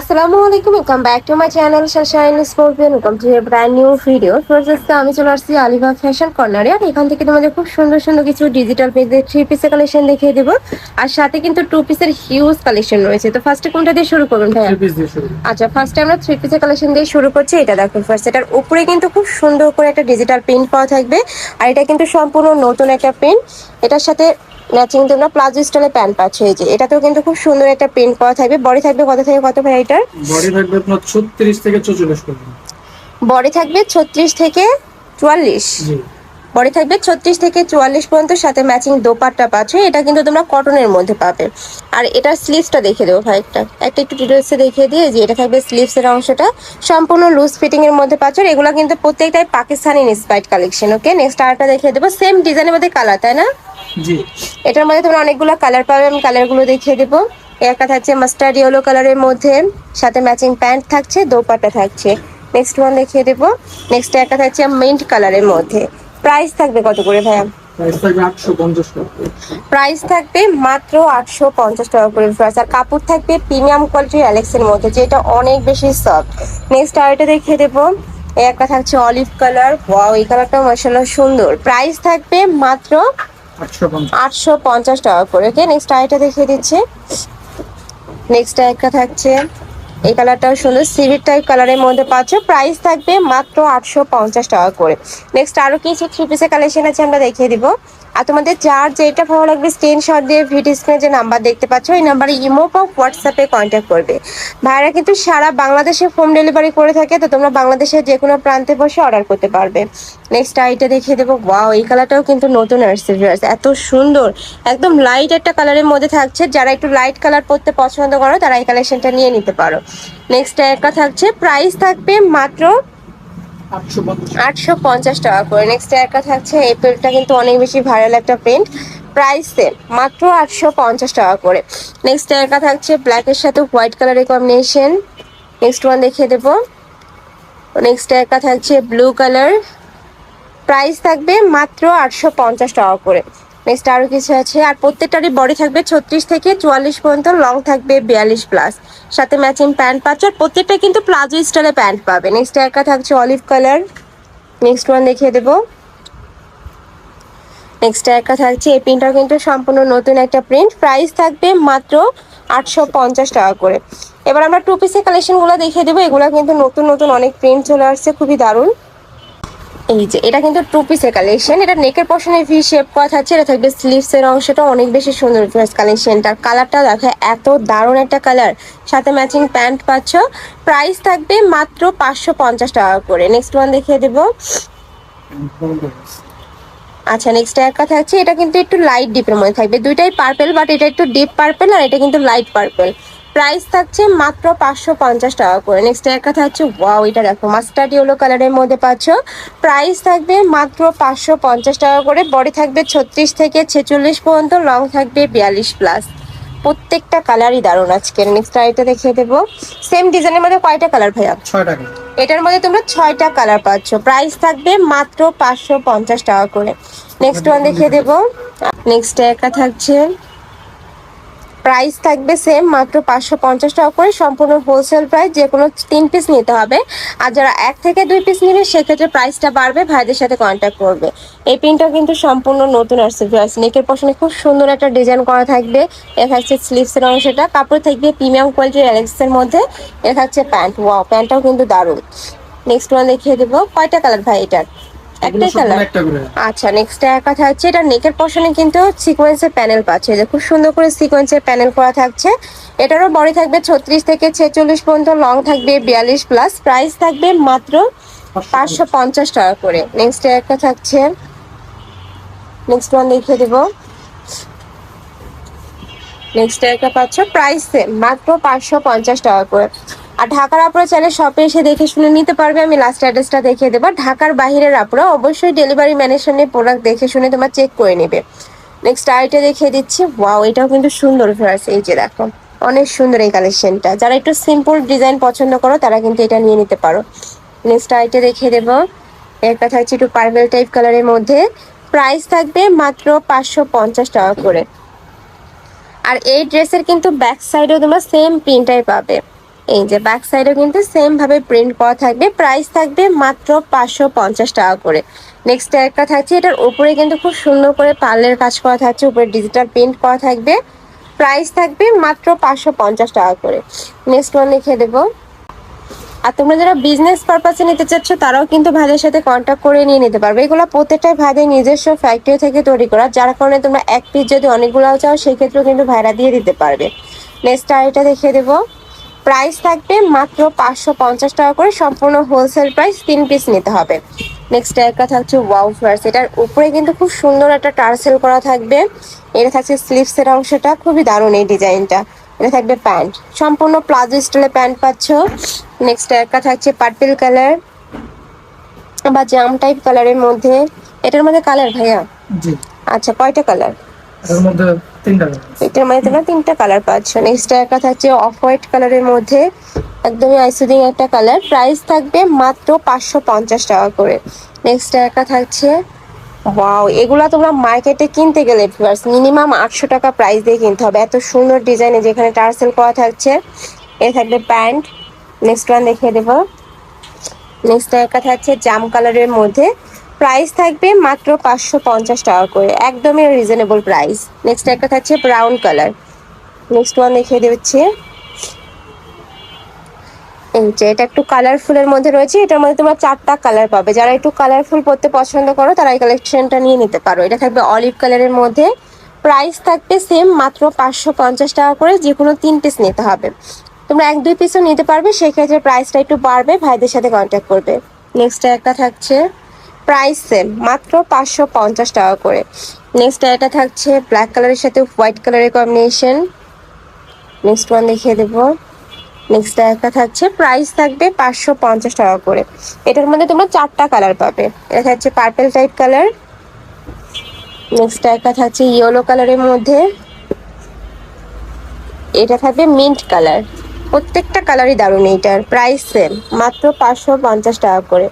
আসসালামু আলাইকুম welcome back to my channel sunshine scorpion welcome to a brand new video first আমি চলে আসছি আলিবাগ ফ্যাশন কর্নারে আর এখান থেকে তোমাদের খুব সুন্দর সুন্দর কিছু ডিজিটাল পেজের থ্রি পিসের কালেকশন দেখিয়ে দেবো। আর সাথে কিন্তু টু পিসের হিউজ কালেকশন রয়েছে। তো ফার্স্টে কোনটা দিয়ে শুরু করবেন শুরু। আচ্ছা ফার্স্টে আমরা থ্রি পিসের কালেকশন দিয়ে শুরু করছি। এটা দেখো ফার্স্ট এটার উপরে কিন্তু খুব সুন্দর করে একটা ডিজিটাল প্রিন্ট পাওয়া থাকবে। আর এটা কিন্তু সম্পূর্ণ নতুন একটা প্রিন্ট এটার সাথে ম্যাচিং তোমরা প্লাজো স্টাইলে প্যান্ট পাচ্ছ এই যে। এটাতেও কিন্তু খুব সুন্দর একটা প্রিন্ট করা থাকবে। বডি থাকবে কত থেকে কত ভ্যারাইটার এটার? বডি থাকবে আপনার ছত্রিশ থেকে চৌচল্লিশ পর্যন্ত। বডি থাকবে ছত্রিশ থেকে চুয়াল্লিশ। জি। বডি থাকবে ছত্রিশ থেকে চুয়াল্লিশ পর্যন্ত সাথে ম্যাচিং দোপাট্টা পাচ্ছ। এটা কিন্তু তোমরা কটনের মধ্যে পাবে। আর এটার স্লিভসটা দেখে দেবো ভাই একটা। একটা একটু ডিটেলসে দেখিয়ে দিয়ে যে এটা থাকবে স্লিভসের অংশটা। সম্পূর্ণ লুজ ফিটিংয়ের মধ্যে পাচ্ছ। এগুলো কিন্তু প্রত্যেকটাই Pakistani inspired collection okay next আরেকটা দেখিয়ে দেবো। সেম ডিজাইনের মধ্যে কালার তাই না? জি। এটার মধ্যে তোমরা অনেকগুলো কালার পাবে। আমি কালারগুলো দেখিয়ে দেবো। একটা থাকছে মাস্টার্ড ইয়েলো কালারের মধ্যে। সাথে ম্যাচিং প্যান্ট থাকছে দোপাট্টা থাকছে। নেক্সট ওয়ান দেখিয়ে দেবো। নেক্সট একটা থাকছে মিন্ট কালারের মধ্যে। প্রাইস থাকবে কত করে ভাইয়া? প্রাইস থাকবে আটশো পঞ্চাশ থাকবে মাত্র আটশো পঞ্চাশ টাকা করে প্রাইস আর কাপড় থাকবে প্রিমিয়াম কোয়ালিটির অ্যালেক্সের মধ্যে যেটা অনেক বেশি সফট নেক্সট আরেকটা দেখিয়ে দেবো। এই একটা থাকছে অলিভ কালার ওয়াও এই কালারটা মার্শাল্লাহ সুন্দর। প্রাইস থাকবে মাত্র আটশো পঞ্চাশ। টাকা করে ওকে নেক্সট আরেকটা দেখিয়ে দিচ্ছে। নেক্সট একটা থাকছে এই কালারটা সুন্দর, সিভির টাইপ কালারের মধ্যে পাচ্ছ। প্রাইস থাকবে মাত্র আটশো পঞ্চাশ টাকা করে। নেক্সট আরও কিছু থ্রি পিসের কালেকশন আছে, আমরা দেখিয়ে দিব। আর তোমাদের যার যেটা ভালো লাগবে স্ক্রিনশট দিয়ে ভিডিও স্ক্রিনে যে নাম্বার দেখতে পাচ্ছ, এই নাম্বারে ইমো বা হোয়াটসঅ্যাপে কন্ট্যাক্ট করবে। ভাইরা কিন্তু সারা বাংলাদেশে হোম ডেলিভারি করে থাকে, তো তোমরা বাংলাদেশের যে কোনো প্রান্তে বসে অর্ডার করতে পারবে। নেক্সট আইটা দেখিয়ে দেবো। ওয়াও এই কালারটাও কিন্তু নতুন আসছে, viewers। এত সুন্দর, একদম লাইট একটা কালারের মধ্যে থাকছে। যারা একটু লাইট কালার পরতে পছন্দ করো, তারা এই কালেকশনটা নিয়ে নিতে পারো। নেক্সট একটা থাকছে প্রাইস থাকবে মাত্র আটশো পঞ্চাশ টাকা। করে। নেক্সট একটা থাকছে এই প্রিন্টটা কিন্তু অনেক বেশি ভাইরাল একটা প্রিন্ট প্রাইস সেম মাত্র আটশো পঞ্চাশ টাকা করে। নেক্সট একটা থাকছে ব্ল্যাকের সাথে হোয়াইট কালারের কম্বিনেশন নেক্সট ওয়ান দেখিয়ে দেবো। নেক্সট একটা থাকছে ব্লু কালার প্রাইস থাকবে মাত্র আটশো পঞ্চাশ টাকা করে। নেক্সট আরও কিছু আছে। আর প্রত্যেকটারই বডি থাকবে ছত্রিশ থেকে চুয়াল্লিশ পর্যন্ত লং থাকবে বিয়াল্লিশ প্লাস সাথে ম্যাচিং প্যান্ট পাচ্ছ, আর প্রত্যেকটা কিন্তু প্লাজো স্টাইলে প্যান্ট পাবে। নেক্সট একটা থাকছে অলিভ কালার নেক্সট ওয়ান দেখিয়ে দেবো। নেক্সট একটা থাকছে, এই প্রিন্টটাও কিন্তু সম্পূর্ণ নতুন একটা প্রিন্ট প্রাইস থাকবে মাত্র আটশো পঞ্চাশ টাকা করে। এবার আমরা টু পিসের কালেকশনগুলো দেখিয়ে দেবো। এগুলো কিন্তু নতুন নতুন অনেক প্রিন্ট চলে আসছে, খুবই দারুণ। এই যে, এটা কিন্তু টু পিসের কালেকশন এটা নেকের পশনে ভি শেপ করা থাকছে, এটা থাকবে স্লিভস এর অংশটা, অনেক বেশি সুন্দর কালেকশনটার কালারটা দেখো, এত দারুণ একটা কালার সাথে ম্যাচিং প্যান্ট পাচ্ছ। প্রাইস থাকবে মাত্র পাঁচশো পঞ্চাশ টাকা করে। নেক্সট ওয়ান দেখিয়ে দেবো। আচ্ছা নেক্সট একটা থাকছে এটা কিন্তু একটু লাইট ডিপের মধ্যে থাকবে। দুইটাই পার্পেল বাট এটা একটু ডিপ পার্পেল আর এটা কিন্তু লাইট পার্পেল প্রাইস থাকছে মাত্র পাঁচশো পঞ্চাশ টাকা করে। নেক্সট একটা থাকছে ওয়াও এটা দেখো মাস্টার্ড ইয়েলো কালারের মধ্যে পাচ্ছ। প্রাইস থাকবে মাত্র পাঁচশো পঞ্চাশ টাকা করে। বডি থাকবে ছত্রিশ থেকে ছেচল্লিশ পর্যন্ত লং থাকবে বিয়াল্লিশ প্লাস প্রত্যেকটা কালারই দারুণ আজকের। নেক্সট আইটা দেখিয়ে দেবো। সেম ডিজাইনের মধ্যে কয়টা কালার ভাইয়া? এটার মধ্যে তোমরা ছয়টা কালার পাচ্ছ। প্রাইস থাকবে মাত্র পাঁচশো পঞ্চাশ টাকা করে। নেক্সট ওয়ান দেখিয়ে দেবো। নেক্সট একটা থাকছে প্রাইস থাকবে সেম মাত্র পাঁচশো পঞ্চাশ টাকা করে সম্পূর্ণ হোলসেল প্রাইস যে কোনো তিন পিস নিতে হবে। আর যারা এক থেকে দুই পিস নেবে, সেক্ষেত্রে প্রাইসটা বাড়বে, ভাইদের সাথে কন্ট্যাক্ট করবে। এই প্রিন্টটা কিন্তু সম্পূর্ণ নতুন আসছে ভিউয়ার্স নেকের পশনে খুব সুন্দর একটা ডিজাইন করা থাকবে। এ থাকছে স্লিভসের অংশটা, কাপড় থাকবে প্রিমিয়াম কোয়ালিটির অ্যালেক্সের মধ্যে। এ থাকছে প্যান্ট ওয়াও প্যান্টটাও কিন্তু দারুণ। নেক্সট ওয়ান দেখিয়ে দেবো, কয়টা কালার ভাই এটার? একটাই কালার আচ্ছা নেক্সট একটা থাকছে এটা নেকের পশনে কিন্তু সিকোয়েন্সের প্যানেল পাচ্ছে। যে খুব সুন্দর করে সিকোয়েন্সের প্যানেল করা থাকছে। এটারও বডি থাকবে ছত্রিশ থেকে ছেচল্লিশ পর্যন্ত লং থাকবে বিয়াল্লিশ প্লাস প্রাইস থাকবে মাত্র পাঁচশো পঞ্চাশ। টাকা করে। নেক্সট একটা থাকছে। নেক্সট ওয়ান দেখিয়ে দেবো। নেক্সট একটা পাচ্ছ প্রাইস সেম মাত্র পাঁচশো পঞ্চাশ টাকা করে। আর ঢাকার আপুরা চাইলে শপে এসে দেখে শুনে নিতে পারবে। আমি লাস্ট অ্যাড্রেসটা দেখিয়ে দেবো। ঢাকার বাইরের আপুরা অবশ্যই ডেলিভারি ম্যানের সঙ্গে প্রোডাক্ট দেখে শুনে তোমার চেক করে নেবে। নেক্সট আইটা দেখিয়ে দিচ্ছি। ওয়াও এটাও কিন্তু সুন্দর ফেরাস এই যে দেখো। অনেক সুন্দর এই কালেকশনটা যারা একটু সিম্পল ডিজাইন পছন্দ করো, তারা কিন্তু এটা নিয়ে নিতে পারো। নেক্সট আইটা দেখিয়ে দেবো। একটা থাকছে একটু পার্পেল টাইপ কালারের মধ্যে। প্রাইস থাকবে মাত্র পাঁচশো পঞ্চাশ টাকা করে। আর এই ড্রেসের কিন্তু ব্যাক সাইডেও তোমরা সেম প্রিন্টাই পাবে। এই যে ব্যাক সাইডেও কিন্তু সেম ভাবে প্রিন্ট করা থাকবে প্রাইস থাকবে মাত্র পাঁচশো পঞ্চাশ টাকা করে। নেক্সট একটা থাকছে, এটার উপরে কিন্তু খুব সুন্দর করে পার্লের কাজ করা থাকছে, উপরে ডিজিটাল প্রিন্ট করা থাকবে। প্রাইস থাকবে মাত্র পাঁচশো পঞ্চাশ টাকা করে। নেক্সট ওয়ান লিখে দেবো। আর তোমরা যারা বিজনেস পারপাসে নিতে চাচ্ছ, তারাও কিন্তু ভাইদের সাথে কন্ট্যাক্ট করে নিয়ে নিতে পারবে। এগুলো প্রত্যেকটাই ভাইদের নিজস্ব ফ্যাক্টরি থেকে তৈরি করা, যার কারণে তোমরা এক পিস যদি অনেকগুলো চাও, সেই ক্ষেত্রেও কিন্তু ভাইরা দিয়ে দিতে পারবে। নেক্সট আর এটা দেখিয়ে দেবো। প্রাইস থাকবে মাত্র পাঁচশো পঞ্চাশ টাকা করে সম্পূর্ণ হোলসেল প্রাইস তিন পিস নিতে হবে। নেক্সট একটা থাকছে ওয়াও ফ্লার্স এটার উপরে কিন্তু খুব সুন্দর একটা টার্সেল করা থাকবে। এটা থাকছে স্লিভসের অংশটা খুবই দারুণ এই ডিজাইনটা। এটা থাকবে প্যান্ট সম্পূর্ণ প্লাজো স্টাইলে প্যান্ট পাচ্ছ। নেক্সট একটা থাকছে পার্পল কালার বা জাম টাইপ কালারের মধ্যে। এটার মধ্যে কালার ভাইয়া? জি। আচ্ছা কয়টা কালার এর মধ্যে তিনটা এটার মধ্যে তোমরা তিনটা কালার পাচ্ছ। নেক্সট একটা থাকছে অফ হোয়াইট কালারের মধ্যে। একদমই আইসুদিং একটা কালার প্রাইস থাকবে মাত্র পাঁচশো পঞ্চাশ টাকা করে। নেক্সট একটা থাকছে ওয়াও এগুলা তোমরা মার্কেটে কিনতে গেলে মিনিমাম আটশো টাকা প্রাইস দিয়ে কিনতে হবে। এত সুন্দর ডিজাইনে যেখানে টার্সেল করা থাকছে, এ থাকবে প্যান্ট নেক্সট ওয়ান দেখিয়ে দেবো। নেক্সট একটা থাকছে জাম কালারের মধ্যে। প্রাইস থাকবে মাত্র পাঁচশো পঞ্চাশ টাকা করে। একদমই রিজনেবল প্রাইস নেক্সট একটা থাকছে ব্রাউন কালার নেক্সট ওয়ান দেখিয়ে দিচ্ছি। এটা একটু কালারফুলের মধ্যে রয়েছে। এটার মধ্যে তোমরা চারটা কালার পাবে। যারা একটু কালারফুল পড়তে পছন্দ করো, তারা এই কালেকশনটা নিয়ে নিতে পারো। এটা থাকবে অলিভ কালারের মধ্যে। প্রাইস থাকবে সেম মাত্র পাঁচশো পঞ্চাশ টাকা করে যে কোনো তিন পিস নিতে হবে। তোমরা এক, দুই পিসও নিতে পারবে। সেক্ষেত্রে প্রাইসটা একটু বাড়বে। ভাইদের সাথে কন্ট্যাক্ট করবে। নেক্সট একটা থাকছে প্রাইস সেম, মাত্র পাঁচশো পঞ্চাশ টাকা করে। নেক্সট এটা থাকছে ব্ল্যাক কালারের সাথে হোয়াইট কালারের কম্বিনেশন নেক্সট ওয়ান দেখিয়ে দেবো। নেক্সট একটা থাকছে প্রাইস থাকবে পাঁচশো পঞ্চাশ টাকা করে। এটার মধ্যে তোমরা চারটা কালার পাবে। এটা থাকছে পার্পেল টাইপ কালার নেক্সট একটা থাকছে ইয়েলো কালারের মধ্যে। এটা থাকবে মিন্ট কালার প্রত্যেকটা কালারই দারুণ এইটার প্রাইস সেম মাত্র পাঁচশো পঞ্চাশ টাকা করে।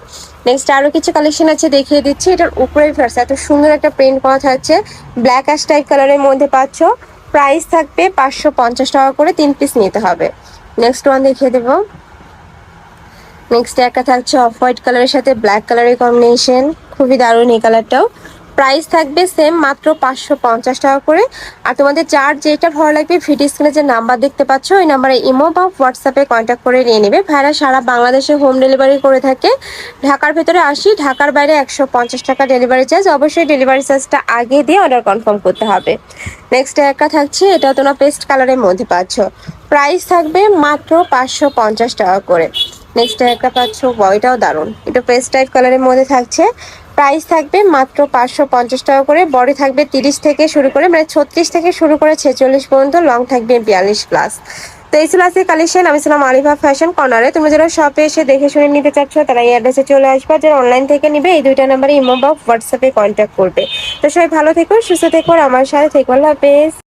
নেক্সট আরও কিছু কালেকশন আছে, দেখিয়ে দিচ্ছি। এটার উপরের ফার্স এত সুন্দর একটা প্রিন্ট করা থাকছে। ব্ল্যাক অ্যাশ টাইপ কালারের মধ্যে পাচ্ছ। প্রাইস থাকবে পাঁচশো পঞ্চাশ টাকা করে, তিন পিস নিতে হবে। নেক্সট ওয়ান দেখিয়ে দেবো। নেক্সট একটা থাকছে অফ হোয়াইট কালারের সাথে ব্ল্যাক কালারের কম্বিনেশন খুবই দারুণ এই কালারটাও প্রাইস থাকবে সেম মাত্র পাঁচশো পঞ্চাশ টাকা করে। আর তোমাদের যার যেটা ভালো লাগবে ভিডিও স্ক্রিনে যে নাম্বার দেখতে পাচ্ছ, ওই নাম্বারে ইমো বা হোয়াটসঅ্যাপে কন্ট্যাক্ট করে নিয়ে নেবে। ভাইরা সারা বাংলাদেশে হোম ডেলিভারি করে থাকে। ঢাকার ভেতরে আসি, ঢাকার বাইরে একশো পঞ্চাশ টাকা ডেলিভারি চার্জ অবশ্যই ডেলিভারি চার্জটা আগে দিয়ে অর্ডার কনফার্ম করতে হবে। নেক্সট একটা থাকছে, এটা তোমরা পেস্ট কালারের মধ্যে পাচ্ছ। প্রাইস থাকবে মাত্র পাঁচশো পঞ্চাশ টাকা করে। নেক্সট একটা পাচ্ছ বয়টাও দারুণ। এটা পেস্ট টাইপ কালারের মধ্যে থাকছে। প্রাইস থাকবে মাত্র পাঁচশো পঞ্চাশ টাকা করে, বডি থাকবে তিরিশ থেকে শুরু করে মানে ছত্রিশ থেকে শুরু করে ছেচল্লিশ পর্যন্ত লং থাকবে বিয়াল্লিশ প্লাস তো এই ছিল আজকে কালেকশন আমি ছিলাম আলিফা ফ্যাশন কর্নারে তুমি যারা শপে এসে দেখে শুনে নিতে চাচ্ছ, তারা এই অ্যাড্রেসে চলে আসবে। যারা অনলাইন থেকে নিবে, এই দুইটা নাম্বারে ইমো বা হোয়াটসঅ্যাপে কন্ট্যাক্ট করবে। তো সবাই ভালো থেকো, সুস্থ থেকো আমার সাথে থেকো, আল্লাহ হাফেজ।